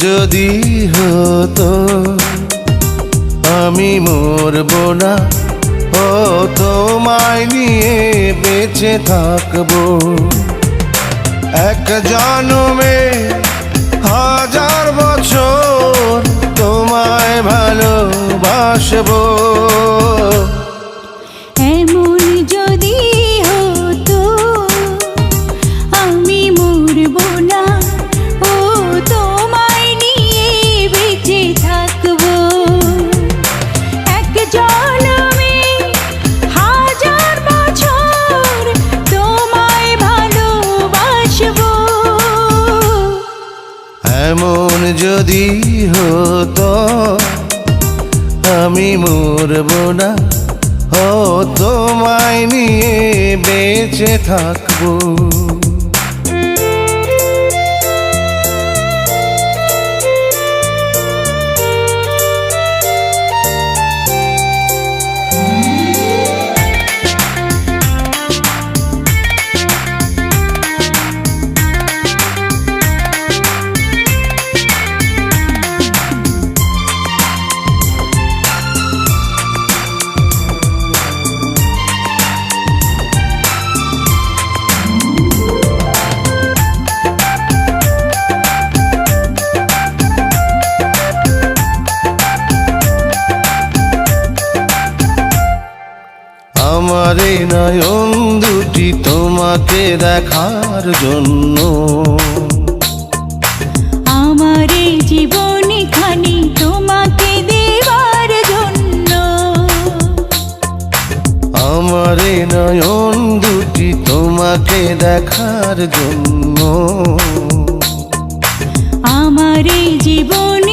যদি হতো, আমি মরব না। ও, তোমায় নিয়ে বেঁচে থাকব। এক জন্মে হাজার বছর তোমায় ভালোবাসবো। এমন যদি হতো আমি মরব না। ও তোমায় নিয়ে বেঁচে থাকব। আমার নয়ন দুটি তোমাকে দেখার জন্য। আমার জীবন খানি তোমাকে দেবার জন্য। আমার নয়ন দুটি তোমাকে দেখার জন্য। আমার জীবন